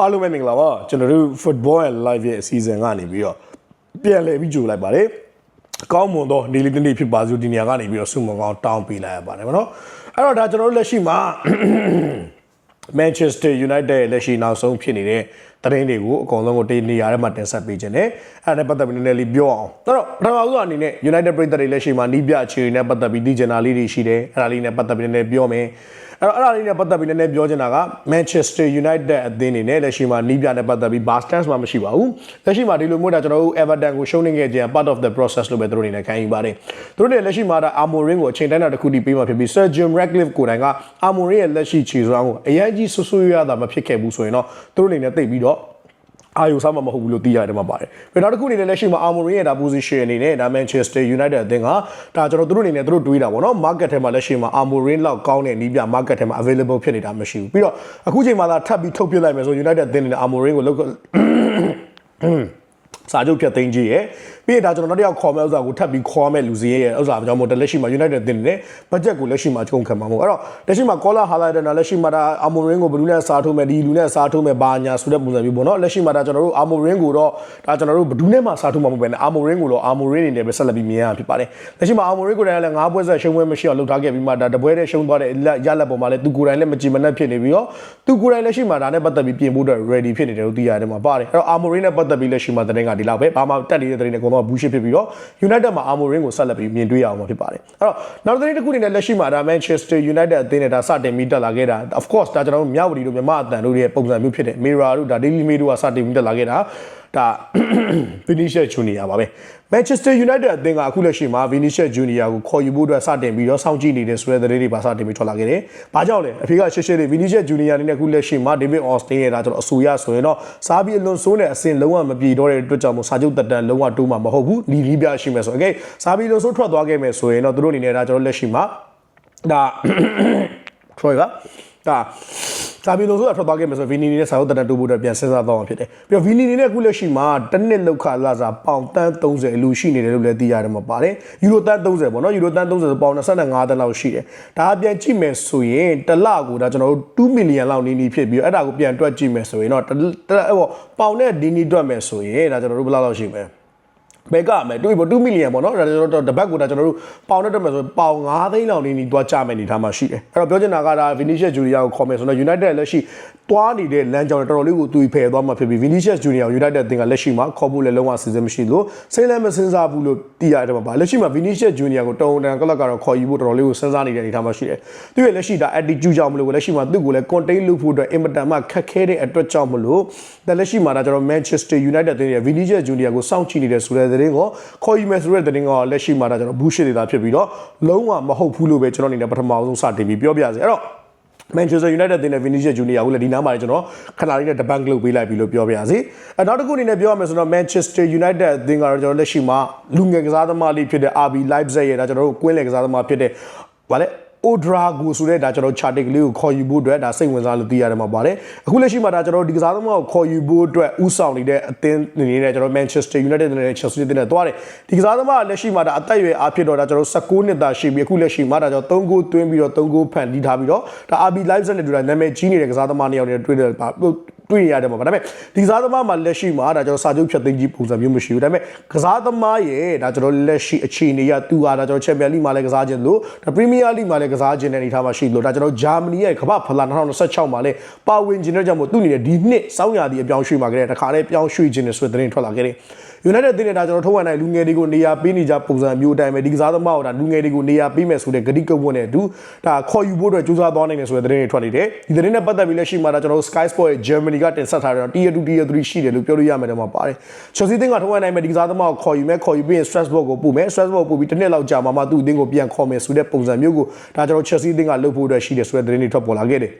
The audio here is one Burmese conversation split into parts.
အားလုံးပဲမင်္ဂလာပါကျွန်တော်တို့ football and live ရဲ့အစီအစဉ်ကနေပြီးတော့ပြန်လည်ပြီးကြိုလိုက်ပါတယ်အကောင်းမွန်သောနေလေးတစ်နေ့ဖြစ်ပါစို့ဒီနေရာကနေပြီးတော့ဆုမွန်ကောင်းတောင်းပေးလိုက်ရပါတယ်ဗောနော်အဲ့တော့ဒါကျွန်တော်တို့လက်ရှိမှာ Manchester United ရဲ့လက်ရှိနောက်ဆုံးဖြစ်နေတဲ့ သတင်းတွေကိုအကုန်လုံးကိုတေးနေရာထဲမှာတင်ဆက်ပေးခြင်းနဲ့အဲ့ဒါနဲ့ပတ်သက်ပြီးနည်းနည်းလေးပြောအောင်အဲ့တော့ပထမဆုံးအနေနဲ့ United ပြည်သက်တွေလက်ရှိမှာနီးပြအခြေအနေနဲ့ပတ်သက်ပြီးသိချင်တာလေးတွေရှိတယ်အဲ့ဒါလေးနဲ့ပတ်သက်ပြီးနည်းနည်းပြောမယ်အဲ့တော့အဲ့ဒါလေးနဲ့ပတ်သက်ပြီးနည်းနည်းပြောချင်တာက Manchester United အသင်းအနေနဲ့လက်ရှိမှာနီးပြနဲ့ပတ်သက်ပြီး bar stance မှမရှိပါဘူးလက်ရှိမှာဒီလိုမျိုးဒါကျွန်တော်တို့ Everton ကိုရှုံးနေခဲ့ခြင်း part of the process လို့ပဲသူတို့အနေနဲ့ခံယူပါတယ်သူတို့တွေလက်ရှိမှာဒါ Amorim ကိုအချိန်တိုင်းတာတစ်ခုတည်းပေးမှဖြစ်ပြီး Sir Jim Ratcliffe ကိုယ်တိုင်က Amorim ရဲ့လက်ရှိခြေစွမ်းကိုအရင်ကြီးဆွဆွရတာမဖြစ်ခဲ့ဘူးဆိုရင်တော့သူတို့အနေနဲ့သိပ်ပြီးတော့ အာယုစားမှာမဟုတ်ဘူးလို့သိရတယ်မှာပါတယ်။ပြီးတော့တစ်ခုအနေနဲ့လက်ရှိမှာ Amorim ရဲ့ဒါ position အနေနဲ့ဒါ Manchester United အသင်းကဒါကျွန်တော်တို့အနေနဲ့သူတို့တွေးတာပေါ့နော် market ထဲမှာလက်ရှိမှာ Amorim လောက်ကောင်းတဲ့နီးပြ market ထဲမှာ available ဖြစ်နေတာမရှိဘူး။ပြီးတော့အခုချိန်မှာသာထပ်ပြီးထုတ်ပြလိုက်မယ်ဆို United အသင်းအနေနဲ့ Amorim ကိုလောက်စာချုပ်ဖြတ်သိမ်းကြီးရဲ့ ပြီးရင်ဒါကျွန်တော်နောက်တစ်ယောက်ခေါ်မဲ့ဥစ္စာကိုထပ်ပြီးခေါ်မဲ့လူစီရဲ့ဥစ္စာအကြောင်းမို့လက်ရှိမှာ United တင်နေတယ်ဘတ်ဂျက်ကိုလက်ရှိမှာချုံခံမှာမဟုတ်အဲ့တော့လက်ရှိမှာ Collar Highlighter နဲ့လက်ရှိမှာဒါ Amorim ကိုဘယ်လူနဲ့စားထိုးမဲ့ဒီလူနဲ့စားထိုးမဲ့ဘာညာဆိုတဲ့ပုံစံမျိုးပေါ့နော်လက်ရှိမှာဒါကျွန်တော်တို့ Amorim ကိုတော့ဒါကျွန်တော်တို့ဘယ်သူနဲ့မှစားထိုးမှာမဟုတ်ပဲနဲ့ Amorim ကိုတော့ Amorim အနေနဲ့ပဲဆက်လက်ပြီးမြင်ရမှာဖြစ်ပါတယ်လက်ရှိမှာ Amorim ကိုတိုင်လည်းငါးပွဲဆက်ရှုံးပွဲမရှိအောင်လုပ်ထားခဲ့ပြီးမှဒါတပွဲတည်းရှုံးသွားတဲ့ရလက်ပေါ်မှာလည်းသူကိုယ်တိုင်လည်းမကြည်မနှက်ဖြစ်နေပြီးတော့သူကိုယ်တိုင်လက်ရှိမှာဒါနဲ့ပတ်သက်ပြီးပြင်ဖို့အတွက် ready ဖြစ်နေတယ်လို့သိရတယ်မှာပါတယ်အဲ့တော့ Amorim နဲ့ပတ်သက်ပြီးလက်ရှိမှာသတင်းကဒီလောက်ပဲဘာမှတက်နေတဲ့သတင်းတွေအကုန်လုံးဘူးရှစ်ဖြစ်ပြီးတော့ United မှာ Amorim ကိုဆက်လက်ပြီးမြင်တွေ့ရအောင်မှာဖြစ်ပါတယ်အဲ့တော့နောက်သတင်းတစ်ခုအနေနဲ့လက်ရှိမှာဒါ Manchester United အသင်းနဲ့ဒါစတင်ပြီးတက်လာခဲ့တာ of course ဒါကျွန်တော်တို့မြောက်ဝတီတို့မြန်မာအတန်တို့ရဲ့ပုံစံမျိုးဖြစ်တဲ့ Mirror တို့ဒါ Daily Mail တို့ကစတင်ပြီးတက်လာခဲ့တာ ဒါ Vinicius Junior ပါပဲ Manchester United အသင်းကအခုလက်ရှိမှာ Vinicius Junior ကိုခေါ်ယူဖို့အတွက်စတင်ပြီးတော့စောင့်ကြည့်နေတဲ့ဆိုတဲ့သတင်းတွေပါစတင်ပြီးထွက်လာခဲ့တယ်။ဘာကြောင့်လဲအဖေကရှင်းရှင်းလေး Vinicius Junior အနေနဲ့အခုလက်ရှိမှာ David Austin ရဲ့ဒါကျွန်တော်အဆိုရဆိုရင်တော့စားပြီးအလွန်ဆိုးတဲ့အဆင့်လုံးဝမပြေတော့တဲ့အတွက်ကြောင့်မို့စာချုပ်တက်တန်လုံးဝတိုးမှာမဟုတ်ဘူး။ဒီလီးပြရှိမယ်ဆို okay စားပြီးလွန်ဆိုးထွက်သွားခဲ့မယ်ဆိုရင်တော့သူတို့အနေနဲ့ဒါကျွန်တော်လက်ရှိမှာဒါ Troy ပါဒါ စာဘီလိုဆိုတာထွက်သွားခဲ့မယ်ဆိုဗီနီနီနဲ့စာရုပ်တန်တူဖို့အတွက်ပြန်စဉ်းစားသွားမှာဖြစ်တယ်ပြီးတော့ဗီနီနီနဲ့အခုလက်ရှိမှာတစ်နှစ်လောက်ခလာစားပေါင်တန်း30အလူရှိနေတယ်လို့လည်းသိရတယ်မှာပါတယ်ယူရိုတန်း30ပေါ့နော်ယူရိုတန်း30ဆိုပေါင်25တန်းလောက်ရှိတယ်ဒါအပြန်ကြည့်မယ်ဆိုရင်တစ်လကိုဒါကျွန်တော်တို့2မီလီယံလောက်နီးနီးဖြစ်ပြီးတော့အဲ့ဒါကိုပြန်တွက်ကြည့်မယ်ဆိုရင်တော့အဲ့ပေါ့ပေါင်နဲ့ဒီနီးတွက်မယ်ဆိုရင်ဒါကျွန်တော်တို့ဘယ်လောက်လောက်ရှိမလဲ ဘယ်ကမယ်တူပေါ့2မီလီယံပေါ့နော်ဒါကျွန်တော်တို့တပတ်ကိုဒါကျွန်တော်တို့ပေါင်နဲ့တက်မယ်ဆိုပေါင်9သိန်းလောက်နေနေတွားကြမယ်နေထားမှာရှိတယ်အဲ့တော့ပြောချင်တာကဒါ Vinicius Junior ကိုခေါ်မယ်ဆိုတော့ United လက်ရှိတွားနေတဲ့လမ်းကြောင်းတော်တော်လေးကိုသူဖယ်သွားမှာဖြစ်ပြီး Vinicius Junior United အသင်းကလက်ရှိမှာခေါ်ဖို့လည်းလုံးဝစီစဉ်မရှိလို့စိတ်လည်းမစဉ်းစားဘူးလို့သိရတယ်မှာပါလက်ရှိမှာ Vinicius Junior ကိုတုံတန်ကလပ်ကတော့ခေါ်ယူဖို့တော်တော်လေးကိုစဉ်းစားနေတဲ့အနေထားမှာရှိတယ်သူရဲ့လက်ရှိဒါ attitude ကြောင့်မလို့လက်ရှိမှာသူ့ကိုလည်း contain လုပ်ဖို့အတွက်အင်မတန်မှခက်ခဲတဲ့အတွက်ကြောင့်မလို့ဒါလက်ရှိမှာဒါကျွန်တော် Manchester United အသင်းရဲ့ Vinicius Junior ကိုစောင့်ကြည့်နေတဲ့ဆိုတဲ့သတင်းကိုခေါ်ယူမယ်ဆိုတဲ့သတင်းကလက်ရှိမှာဒါကျွန်တော် bullshit တွေသာဖြစ်ပြီးတော့လုံးဝမဟုတ်ဘူးလို့ပဲကျွန်တော်အနေနဲ့ပထမဆုံးစတင်ပြီးပြောပြစေအဲ့တော့ Manchester United တင်တဲ့ Vinicius Junior ကိုလည်းဒီနားမှာကျွန်တော်ခဏလေးနဲ့ debunk လုပ်ပေးလိုက်ပြီလို့ပြောပြရစီ။အဲနောက်တစ်ခုအနေနဲ့ပြောရမယ်ဆိုတော့ Manchester United အသင်းကတော့ကျွန်တော်လက်ရှိမှာလူငယ်ကစားသမားလေးဖြစ်တဲ့ RB Leipzig ရဲ့ဒါကျွန်တော်တို့ကွင်းလယ်ကစားသမားဖြစ်တဲ့ဗာလဲ Odrago ဆိုတဲ့ဒါကျွန်တော် charting လေးကိုခေါ်ယူဖို့အတွက်ဒါစိတ်ဝင်စားလို့သိရတယ်မှာပါတယ်အခုလက်ရှိမှာဒါကျွန်တော်ဒီကစားသမားကိုခေါ်ယူဖို့အတွက်ဥဆောင်နေတဲ့အသင်းအနေနဲ့ကျွန်တော် Manchester United နဲ့ Chelsea တင်နေသွားတယ်ဒီကစားသမားကလက်ရှိမှာဒါအသက်အရွယ်အားဖြစ်တော့ဒါကျွန်တော်16နှစ်သားရှိပြီအခုလက်ရှိမှာဒါကျွန်တော်3ဂိုးသွင်းပြီးတော့3ဂိုးဖန်တီးထားပြီးတော့ဒါ RB Leipzig နဲ့တူတာနာမည်ကြီးနေတဲ့ကစားသမားနှစ်ယောက်နဲ့တွေ့တယ်ပါ တွေ့ရတယ်မှာဒါပေမဲ့ဒီကစားသမားမှာလက်ရှိမှာဒါကျွန်တော်စာချုပ်ဖြတ်သိမ်းကြီးပုံစံမျိုးမရှိဘူးဒါပေမဲ့ကစားသမားရဲ့ဒါကျွန်တော်လက်ရှိအခြေအနေရသူဟာဒါကျွန်တော်ချန်ပီယံလိမှာလည်းကစားခြင်းလို့ဒါပရီးမီးယားလိမှာလည်းကစားခြင်းတဲ့အနေထားမှာရှိလို့ဒါကျွန်တော်ဂျာမနီရဲ့ကမ္ဘာဖလား2026မှာလည်းပါဝင်ခြင်းတဲ့ကြောင့်မို့သူအနေနဲ့ဒီနှစ်စောင်းရာသီအပြောင်းရွှေ့မှာကြတဲ့တခါလေးပြောင်းရွှေ့ခြင်းနဲ့ဆိုတဲ့သတင်းထွက်လာခဲ့တယ် United တင်နေတာကျွန်တော်ထုတ်ဝမ်းနိုင်လူငယ်တွေကိုနေရာပေးနေကြပုံစံမျိုးအတိုင်းပဲဒီကစားသမားကိုဒါလူငယ်တွေကိုနေရာပေးမယ်ဆိုတဲ့ဂတိကဝတ်နဲ့အတူဒါခေါ်ယူဖို့အတွက်ကြိုးစားသွားနိုင်တယ်ဆိုတဲ့သတင်းတွေထွက်နေတယ်ဒီသတင်းနဲ့ပတ်သက်ပြီးလက်ရှိမှာဒါကျွန်တော် Sky Sport ရဲ့ Germany ကတင်ဆက်ထားတဲ့ Tier 2 Tier 3ရှိတယ်လို့ပြောလို့ရမယ်တော့မှာပါတယ် Chelsea တင်ကထုတ်ဝမ်းနိုင်မယ်ဒီကစားသမားကိုခေါ်ယူမယ်ခေါ်ယူပြီးရင် Strasbourg ကိုပို့မယ် Strasbourg ပို့ပြီးတစ်နှစ်လောက်ကြာမှမှသူ့အသင်းကိုပြန်ခေါ်မယ်ဆိုတဲ့ပုံစံမျိုးကိုဒါကျွန်တော် Chelsea တင်ကလုပ်ဖို့အတွက်ရှိတယ်ဆိုတဲ့သတင်းတွေထွက်ပေါ်လာခဲ့တယ်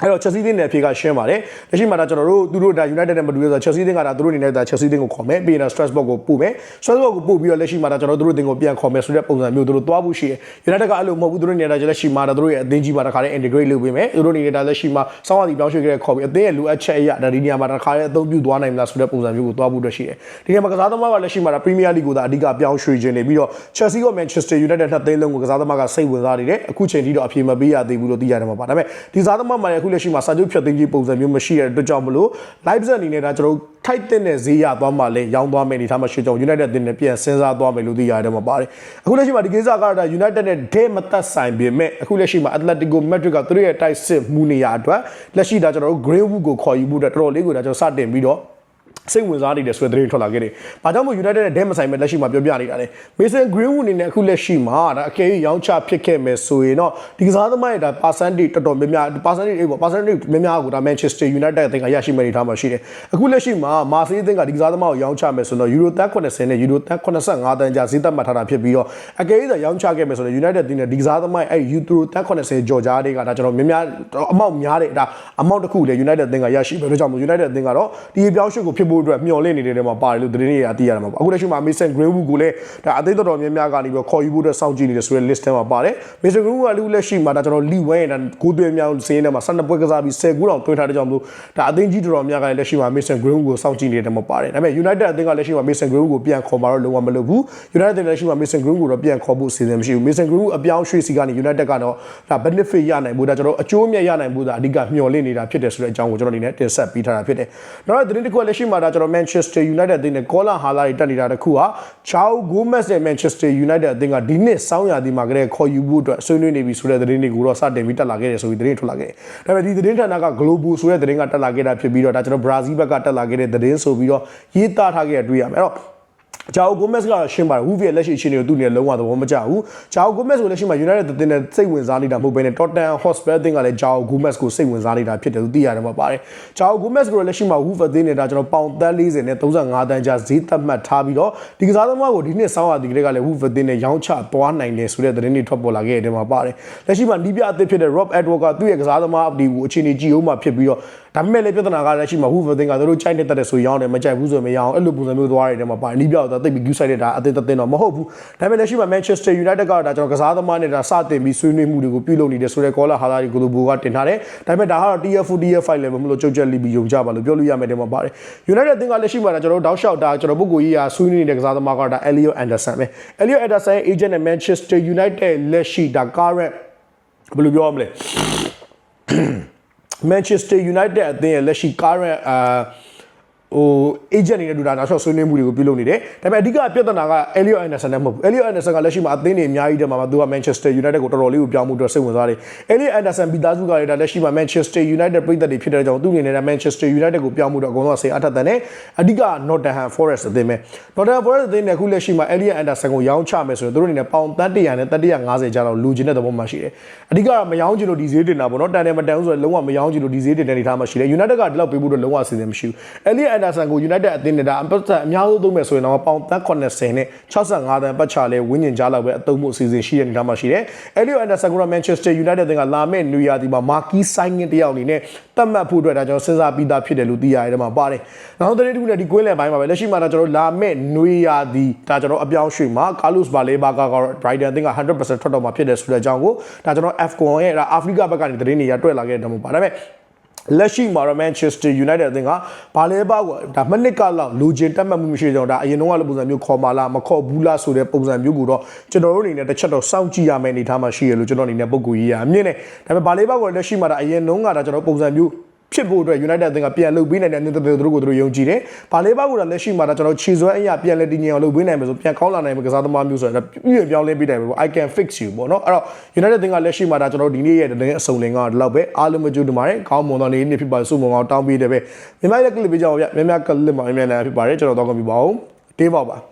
အဲ့တော့ Chelsea တင်းနယ်အဖြေကရှင်းပါတယ်။လက်ရှိမှာဒါကျွန်တော်တို့သူတို့ဒါ United နဲ့မတူရဆိုတော့ Chelsea တင်းကဒါသူတို့အနေနဲ့ဒါ Chelsea တင်းကိုခေါ်မယ်ပြီးရင် Strasbourg ကိုပို့မယ်။ Strasbourg ကိုပို့ပြီးတော့လက်ရှိမှာဒါကျွန်တော်တို့တင်းကိုပြန်ခေါ်မယ်ဆိုတဲ့ပုံစံမျိုးသူတို့သွားဖို့ရှိတယ်။ United ကအဲ့လိုမဟုတ်ဘူးသူတို့အနေနဲ့ဒါလက်ရှိမှာဒါသူတို့ရဲ့အသင်းကြီးမှာတစ်ခါတည်း integrate လုပ်ပေးမယ်။သူတို့အနေနဲ့ဒါလက်ရှိမှာစောင်းရည်ပြောင်းရွှေ့ခဲ့တဲ့ခေါ်ပြီးအသင်းရဲ့လိုအပ်ချက်အရဒါဒီနေရာမှာတစ်ခါတည်းအသုံးပြုသွားနိုင်မလားဆိုတဲ့ပုံစံမျိုးကိုသွားဖို့အတွက်ရှိတယ်။ဒီနေရာမှာကစားသမားကလက်ရှိမှာဒါ Premier League ကိုဒါအဓိကပြောင်းရွှေ့ခြင်းနေပြီးတော့ Chelsea က Manchester United နှစ်သိန်းလုံးကိုကစားသမားကစိတ်ဝင်စားနေတယ်။အခုချိန်ထိတော့အပြေမပေးရသေးဘူးလို့သိရတယ်မှာပါ။ဒါပေမဲ့ဒီကစားသမားမှာအခုလက်ရှိမှာစာချုပ်ဖြတ်သိမ်းကြီးပုံစံမျိုးမရှိတဲ့အတွက်ကြောင့်မလို့ live ဇက်အနေနဲ့ဒါကျွန်တော်တို့ထိုက်တဲ့ဈေးရသွားမှလည်းရောင်းသွားမယ်အနေထားမှာရှိကြောင်း United အသင်းနဲ့ပြန်စဉ်းစားသွားမယ်လို့သိရတယ်မှာပါတယ်အခုလက်ရှိမှာဒီကိစ္စကတော့ဒါ United နဲ့ဒဲမသက်ဆိုင်ပေမဲ့အခုလက်ရှိမှာ Atletico Madrid ကသူတို့ရဲ့တိုက်စစ်မှုနေရာအတွက်လက်ရှိဒါကျွန်တော်တို့ Greenwood ကိုခေါ်ယူဖို့အတွက်တော်တော်လေးကိုဒါကျွန်တော်စတင်ပြီးတော့ စိတ်ဝင်စားနေတဲ့ဆွဲသတင်းထွက်လာခဲ့တယ်။ဘာကြောင့်မို့ United နဲ့ဒဲမဆိုင်မဲ့လက်ရှိမှာပြောပြနေတာလဲ။ Mason Greenwood အနေနဲ့အခုလက်ရှိမှာဒါအကယ်၍ရောင်းချဖြစ်ခဲ့မယ်ဆိုရင်တော့ဒီကစားသမားရဲ့ဒါ percentage တော်တော်များများ percentage အေးပေါ့ percentage များများကိုဒါ Manchester United အသင်းကရရှိမဲ့နေထားမှာရှိတယ်။အခုလက်ရှိမှာ Marseille အသင်းကဒီကစားသမားကိုရောင်းချမယ်ဆိုတော့ Euro 80နဲ့ Euro 85တန်းကြားဈေးသက်မှတ်ထားတာဖြစ်ပြီးတော့အကယ်၍သာရောင်းချခဲ့မယ်ဆိုတော့ United အသင်းနဲ့ဒီကစားသမားရဲ့အဲ့ Euro 80ကြော်ကြားတွေကဒါကျွန်တော်များများအမောက်များတဲ့ဒါအမောက်တစ်ခုလေ United အသင်းကရရှိမယ်ဒါကြောင့်မို့ United အသင်းကတော့ဒီအပြောင်းအရွှေ့ကိုဖြစ်ဖို့အတွက်မျှော်လင့်နေတဲ့နေရာမှာပါတယ်လို့သတင်းတွေကသိရမှာပေါ့အခုလက်ရှိမှာ Mason Greenwood ကိုလည်းဒါအသိတော်တော်များများကနေပြီးခေါ်ယူဖို့အတွက်စောင့်ကြည့်နေတဲ့ဆိုတဲ့ list ထဲမှာပါတယ် Mason Greenwood ကလူလက်ရှိမှာဒါကျွန်တော် League 1ရဲ့ဒါကိုးသွင်းမြောင်းစင်းထဲမှာ12ပွဲကစားပြီး10ဂိုးတောင်သွင်းထားတဲ့ကြောင့်မို့ဒါအသင်းကြီးတော်တော်များကလည်းလက်ရှိမှာ Mason Greenwood ကိုစောင့်ကြည့်နေတဲ့နေရာမှာပါတယ်ဒါပေမဲ့ United အသင်းကလက်ရှိမှာ Mason Greenwood ကိုပြန်ခေါ်မှာတော့လုံးဝမလုပ်ဘူး United လက်ရှိမှာ Mason Greenwood ကိုတော့ပြန်ခေါ်ဖို့အစီအစဉ်မရှိဘူး Mason Greenwood အပြောင်းရွှေ့စီကနေ United ကတော့ဒါ benefit ရနိုင်ဘူးဒါကျွန်တော်အကျိုးအမြတ်ရနိုင်ဘူးဒါအဓိကမျှော်လင့်နေတာဖြစ်တယ်ဆိုတဲ့အကြောင်းကိုကျွန်တော်အနေနဲ့တင်ဆက်ပေးထားတာဖြစ်တယ်နောက်တော့သတင်းတစ်ခုကလက်ရှိမှာဒါကျွန်တော် Manchester United အသင်းနဲ့ Colin Hala တွေတက်နေတာတခုဟာ Chao Gomez နဲ့ Manchester United အသင်းကဒီနှစ်စောင်းရာသီမှာကလေးခေါ်ယူဖို့အတွက်ဆွေးနွေးနေပြီဆိုတဲ့သတင်းတွေကိုတော့စတင်ပြီးတက်လာခဲ့တယ်ဆိုပြီးသတင်းထွက်လာခဲ့တယ်။ဒါပေမဲ့ဒီသတင်းဌာနက Global ဆိုတဲ့သတင်းကတက်လာခဲ့တာဖြစ်ပြီးတော့ဒါကျွန်တော် Brazil ဘက်ကတက်လာခဲ့တဲ့သတင်းဆိုပြီးတော့ရေးသားထားခဲ့ရတွေ့ရမယ်။အဲ့တော့ ဂျာအိုဂိုမက်စ်ကရှင်းပါတယ်ဝူဗီရဲ့လက်ရှိအခြေအနေကိုသူ့အနေနဲ့လုံးဝသဘောမကျဘူးဂျာအိုဂိုမက်စ်ကိုလက်ရှိမှာ United အသင်းနဲ့စိတ်ဝင်စားနေတာမဟုတ်ဘဲနဲ့ Tottenham Hotspur အသင်းကလည်းဂျာအိုဂိုမက်စ်ကိုစိတ်ဝင်စားနေတာဖြစ်တယ်သူသိရတယ်မှာပါတယ်ဂျာအိုဂိုမက်စ်ကိုလက်ရှိမှာဝူဗအသင်းနဲ့ဒါကျွန်တော်ပေါင်တန်း40နဲ့35တန်းကြားဈေးသတ်မှတ်ထားပြီးတော့ဒီကစားသမားကိုဒီနှစ်ဆောင်းရာသီကလေးကလည်းဝူဗအသင်းနဲ့ရောင်းချသွားနိုင်တယ်ဆိုတဲ့သတင်းတွေထွက်ပေါ်လာခဲ့တဲ့မှာပါတယ်လက်ရှိမှာနီးပြအသစ်ဖြစ်တဲ့ Rob Edward ကသူ့ရဲ့ကစားသမားအပဒီကိုအခြေအနေကြည့်အောင်မှဖြစ်ပြီးတော့ဒါပေမဲ့လည်းပြဿနာကလက်ရှိမှာဝူဗအသင်းကသူတို့ကြိုက်နေတဲ့ဆိုရောင်းတယ်မကြိုက်ဘူးဆိုရင်မရောင်းအဲ့လိုပုံစံမျိုးသွားရတယ်တဲ့မှာပါတယ်နီးပြတော့တိတ်ပြီး view site တဲ့ဒါအသင်းတစ်သင်းတော့မဟုတ်ဘူးဒါပေမဲ့လက်ရှိမှာ Manchester United ကဒါကျွန်တော်ကစားသမားနဲ့ဒါစတင်ပြီးဆွေးနွေးမှုတွေကိုပြုလုပ်နေတယ်ဆိုတဲ့ caller ဟာလာဒီကိုလိုဘူကတင်ထားတယ်ဒါပေမဲ့ဒါကတော့ TF4 TF5 level မလို့ကြုတ်ချက်လိပြီးယုံကြပါလို့ပြောလို့ရမယ်တဲ့မှာပါတယ် United အသင်းကလက်ရှိမှာဒါကျွန်တော်တို့တောက်လျှောက်ဒါကျွန်တော်ပုဂ္ဂိုလ်ကြီးရာဆွေးနွေးနေတဲ့ကစားသမားကဒါ Elliot Anderson ပဲ Elliot Anderson ရဲ့ agent နဲ့ Manchester United လက်ရှိဒါ current ဘယ်လိုပြောရမလဲ Manchester United အသင်းရဲ့လက်ရှိ current အာ ဟို agent အနေနဲ့ဒူတာနောက်ဆက်ဆွေးနွေးမှုတွေကိုပြုလုပ်နေတယ်ဒါပေမဲ့အဓိကပြဿနာက Elliot Anderson နဲ့မဟုတ်ဘူး Elliot Anderson ကလက်ရှိမှာအသင်းတွေအများကြီးတည်းမှာသူက Manchester United ကိုတော်တော်လေးကိုပြောင်းမှုအတွက်စိတ်ဝင်စားတယ် Elliot Anderson ပြီးသားစုကလည်းဒါလက်ရှိမှာ Manchester United ပြည်သက်တွေဖြစ်တဲ့ကြောင့်သူ့အနေနဲ့ Manchester United ကိုပြောင်းမှုတော့အကုန်လုံးဆေးအထက်တန်တယ်အဓိက Nottingham Forest အသင်းပဲ Nottingham Forest အသင်းနဲ့အခုလက်ရှိမှာ Elliot Anderson ကိုရောင်းချမယ်ဆိုတော့သူတို့အနေနဲ့ပေါင်တန်း100နဲ့150ကျတော့လူချင်းတဲ့သဘောမှရှိတယ်အဓိကတော့မရောင်းချင်လို့ဒီဈေးတင်တာပေါ့နော်တန်တယ်မတန်ဘူးဆိုတော့လုံးဝမရောင်းချင်လို့ဒီဈေးတင်တဲ့အနေထားမှရှိတယ် United ကဒီလောက်ပေးဖို့တော့လုံးဝအစီအစဉ်မရှိဘူး Elliot Anderson ကို United အသင်းနဲ့ဒါအပတ်သက်အများဆုံးသုံးမယ်ဆိုရင်တော့ပေါင်သက်80နဲ့65တန်ပတ်ချလဲဝင်းကျင်ကြားလောက်ပဲအသုံးမှုအစီအစဉ်ရှိတဲ့အနေထားမှာရှိတယ်။ Elliot Anderson က Manchester United အသင်းကလာမယ့်နွေရာသီမှာမာကီဆိုင်းငင်းတယောက်အနေနဲ့တတ်မှတ်ဖို့အတွက်ဒါကျွန်တော်စဉ်းစားပြီးသားဖြစ်တယ်လို့သိရတယ်မှာပါတယ်။နောက်သတင်းတစ်ခုနဲ့ဒီကွင်းလယ်ပိုင်းမှာပဲလက်ရှိမှာဒါကျွန်တော်လာမယ့်နွေရာသီဒါကျွန်တော်အပြောင်းရွှေ့မှာ Carlos Baleba က Brighton အသင်းက100%ထွက်တော့မှာဖြစ်တယ်ဆိုတဲ့အကြောင်းကိုဒါကျွန်တော် F1 ရဲ့အာဖရိကဘက်ကနေသတင်းတွေရတွေ့လာခဲ့တယ်မှာပါဒါပေမဲ့ လက်ရှိမှာတော့ Manchester United အသင်းကဘာလဲပါကွာဒါမနစ်ကလောက်လူချင်းတက်မှတ်မှုမရှိကြတော့ဒါအရင်တော့ကလိုပုံစံမျိုးခေါ်မာလာမခေါ်ဘူးလားဆိုတဲ့ပုံစံမျိုးကိုတော့ကျွန်တော်တို့အနေနဲ့တစ်ချက်တော့စောင့်ကြည့်ရမယ့်အနေအထားမှာရှိရလို့ကျွန်တော်အနေနဲ့ပုံကူကြီးရအမြင်နဲ့ဒါပေမဲ့ဘာလဲပါကွာလက်ရှိမှာဒါအရင်တော့ကဒါကျွန်တော်ပုံစံမျိုး ဖြစ်ဖို့အတွက် United အသင်းကပြန်လုပ်ပေးနိုင်တဲ့အနေနဲ့သူတို့ကိုသူတို့ယုံကြည်တယ်။ဘာလေးပါကလက်ရှိမှာဒါကျွန်တော်ခြေစွဲအရာပြန်လဲတည်ငြိမ်အောင်လုပ်ပေးနိုင်မယ်ဆိုပြန်ကောင်းလာနိုင်မယ်ကစားသမားမျိုးဆိုတော့ပြည့်ပြောင်းလဲပေးနိုင်မယ်ပေါ့ I can fix you ပေါ့နော်အဲ့တော့ United အသင်းကလက်ရှိမှာဒါကျွန်တော်ဒီနေ့ရဲ့တကယ်အစုံလင်ကဒီလောက်ပဲအားလုံးမကြိုးတမားတယ်ခေါင်းမွန်တော်နေနေဖြစ်ပါစုမုံအောင်တောင်းပေးတယ်ပဲမြန်မာရဲ့ clip ပေးကြအောင်ဗျမြန်မာ clip မှာအများနဲ့ဖြစ်ပါတယ်ကျွန်တော်တော့ကပြပါအောင်တေးပါပါ